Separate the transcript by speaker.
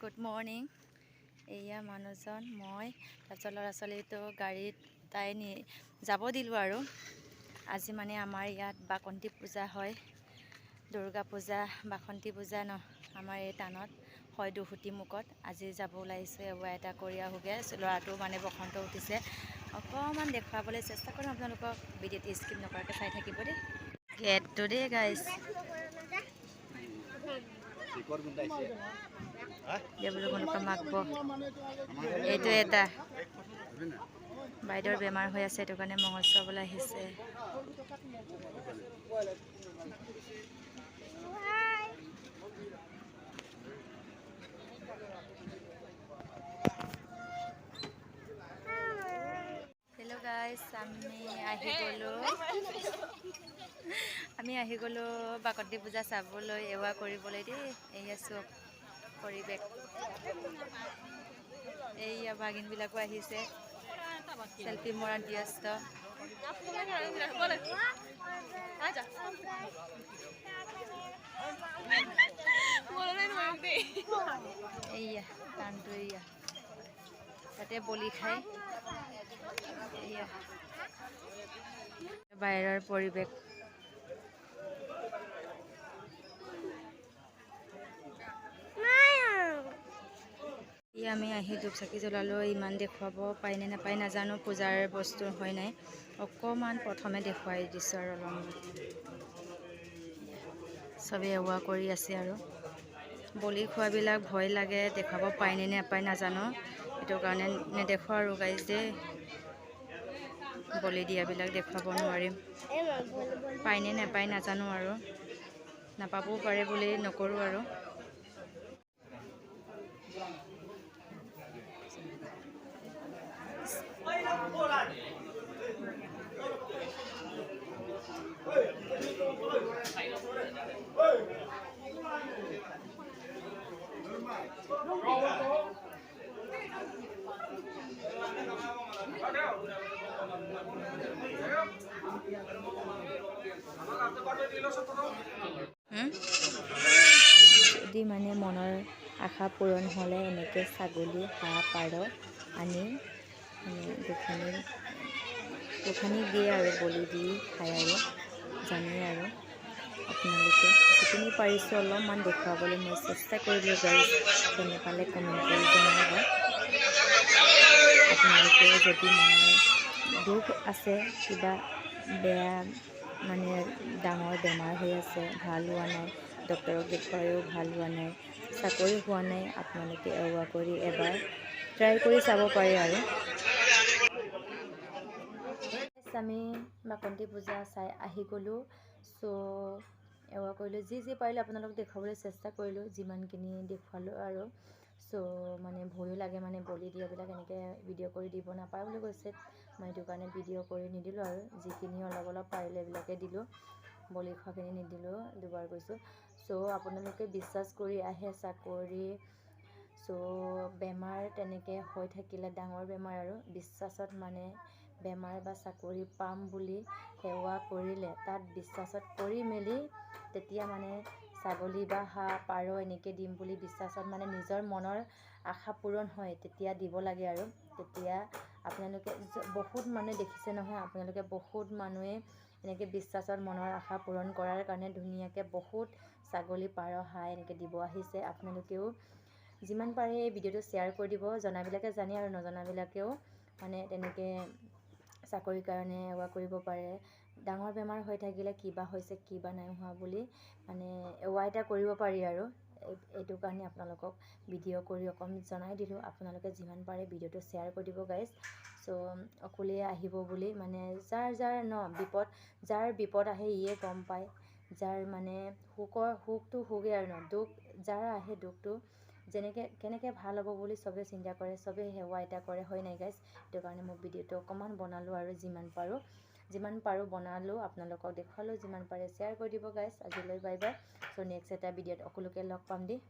Speaker 1: Good morning এয়া মানুহজন মই তাৰপিছত ল'ৰা ছোৱালীটো গাড়ীত তাই নি যাব দিলোঁ আৰু। আজি মানে আমাৰ ইয়াত বাসন্তী পূজা হয়। দুৰ্গা পূজা বাসন্তী পূজা ন আমাৰ এই টানত হয় দুহুতি মুখত। আজি যাব ওলাইছোঁ এৱা এটা কৰি আহোগৈ। ল'ৰাটো মানে বসন্ত উঠিছে। অকণমান দেখুৱাবলৈ চেষ্টা কৰিম। আপোনালোকক ভিডিঅ'টো স্কিপ নকৰাকৈ চাই থাকিব দেই। গেটটো দেই গাইছ দেৱলোকলৈকে মাগব এইটো এটা বাইদেউৰ বেমাৰ হৈ আছে সেইটো কাৰণে মঙল চাবলৈ আহিছে। আমি আহি গ'লোঁ। আমি আহি গ'লোঁ বাকতি পূজা চাবলৈ এৱা কৰিবলৈ দেই। এয়া চব পৰিৱেশ। এইয়া ভাগিনবিলাকো আহিছে। চেল্ফি মৰাত ব্যস্ত। এইয়া টানটো এইয়া। তাতে বলি খাই এইয়া। বাহিৰৰ পৰিৱেশ। ই আমি আহি ধূপ চাকি জ্বলালোঁ ইমান দেখুৱাব পায় নে নাপায় নাজানো পূজাৰ বস্তু হয় নাই। অকণমান প্ৰথমে দেখুৱাই দিছোঁ আৰু অলপমান চবেই এৱা কৰি আছে আৰু। বলি খোৱাবিলাক ভয় লাগে দেখুৱাব পায় নে নাপায় নাজানো। সেইটো কাৰণে নেদেখুৱাওঁ আৰু গাইজ দেই বলি দিয়াবিলাক দেখুৱাব নোৱাৰিম। পায় নে নাপায় নাজানো আৰু। নাপাবও পাৰে বুলি নকৰোঁ আৰু। যদি মানে মনৰ আশা পূৰণ হ'লে এনেকৈ ছাগলী, হাঁহ পাৰ আনি মানে গোসানী দিয়ে আৰু বলি দি খায় আৰু, জানে আৰু। পাৰিছোঁ অলপমান, দেখুৱাবলৈ মই চেষ্টা কৰিলোঁ গাইজ কেনে পালে কমেণ্ট কৰি জনাব। আপোনালোকে যদি মনৰ দুখ আছে, কিবা বেয়া মানে ডাঙৰ বেমাৰ হৈ আছে, ভালো হোৱা নাই ডক্টৰক দেখুৱায়ো ভালো হোৱা নাই চাকৰি হোৱা নাই, আপোনালোকে এৱা কৰি এবাৰ ট্ৰাই কৰি চাব পাৰে আৰু। আমি বাসন্তী পূজা চাই আহি গ'লোঁ চ' এৱা কৰিলোঁ। যি যি পাৰিলোঁ আপোনালোকক দেখুৱাবলৈ চেষ্টা কৰিলোঁ যিমানখিনি দেখুৱালোঁ আৰু। চ' মানে ভয়ো লাগে মানে বলি দিয়াবিলাক এনেকৈ ভিডিঅ' কৰি দিব নাপায় বুলি কৈছে। মই সেইটো কাৰণে ভিডিঅ' কৰি নিদিলোঁ আৰু। যিখিনি অলপ অলপ পাৰিলে এইবিলাকে দিলোঁ। বলি খোৱাখিনি নিদিলোঁ দুবাৰ কৈছোঁ চ' আপোনালোকে বিশ্বাস কৰি আহে চাকৰি। চ' বেমাৰ তেনেকৈ হৈ থাকিলে ডাঙৰ বেমাৰ আৰু। বিশ্বাসত মানে বেমাৰ বা চাকৰি পাম বুলি সেৱা কৰিলে তাত বিশ্বাসত কৰি মেলি তেতিয়া মানে ছাগলী বা হাঁহ পাৰ এনেকৈ দিম বুলি বিশ্বাসত মানে নিজৰ মনৰ আশা পূৰণ হয় তেতিয়া দিব লাগে আৰু। তেতিয়া আপোনালোকে বহুত মানুহে দেখিছে নহয় আপোনালোকে বহুত মানুহে এনেকৈ বিশ্বাসত মনৰ আশা পূৰণ কৰাৰ কাৰণে ধুনীয়াকৈ বহুত ছাগলী পাৰ হাঁহ এনেকৈ দিব আহিছে। আপোনালোকেও যিমান পাৰে এই ভিডিঅ'টো শ্বেয়াৰ কৰি দিব জনাবিলাকে জানে আৰু নজনাবিলাকেও মানে তেনেকৈ চাকৰিৰ কাৰণে এৱা কৰিব পাৰে। ডাঙৰ বেমাৰ হৈ থাকিলে কিবা হৈছে কিবা নাই হোৱা বুলি মানে এৱা এটা কৰিব পাৰি আৰু। এই- এইটো কাৰণে আপোনালোকক ভিডিঅ' কৰি অকণ জনাই দিলোঁ। আপোনালোকে যিমান পাৰে ভিডিঅ'টো শ্বেয়াৰ কৰি দিব গাইজ চ' অকলে আহিব বুলি মানে যাৰ যাৰ ন বিপদ যাৰ বিপদ আহে ইয়ে গম পায়। যাৰ মানে সুখৰ সুখটো সুখেই আৰু ন দুখ যাৰ আহে দুখটো যেনেকৈ কেনেকৈ ভাল হ'ব বুলি চবেই চিন্তা কৰে চবেই সেৱা এটা কৰে হয় নাই গাইজ সেইটো কাৰণে মই ভিডিঅ'টো অকণমান বনালোঁ আৰু যিমান পাৰোঁ। যিমান পাৰোঁ বনালোঁ আপোনালোকক দেখুৱালোঁ যিমান পাৰে শ্বেয়াৰ কৰি দিব গাইজ আজিলৈ বাই বাই চ' নেক্সট এটা ভিডিঅ'ত সকলোকে লগ পাম দেই।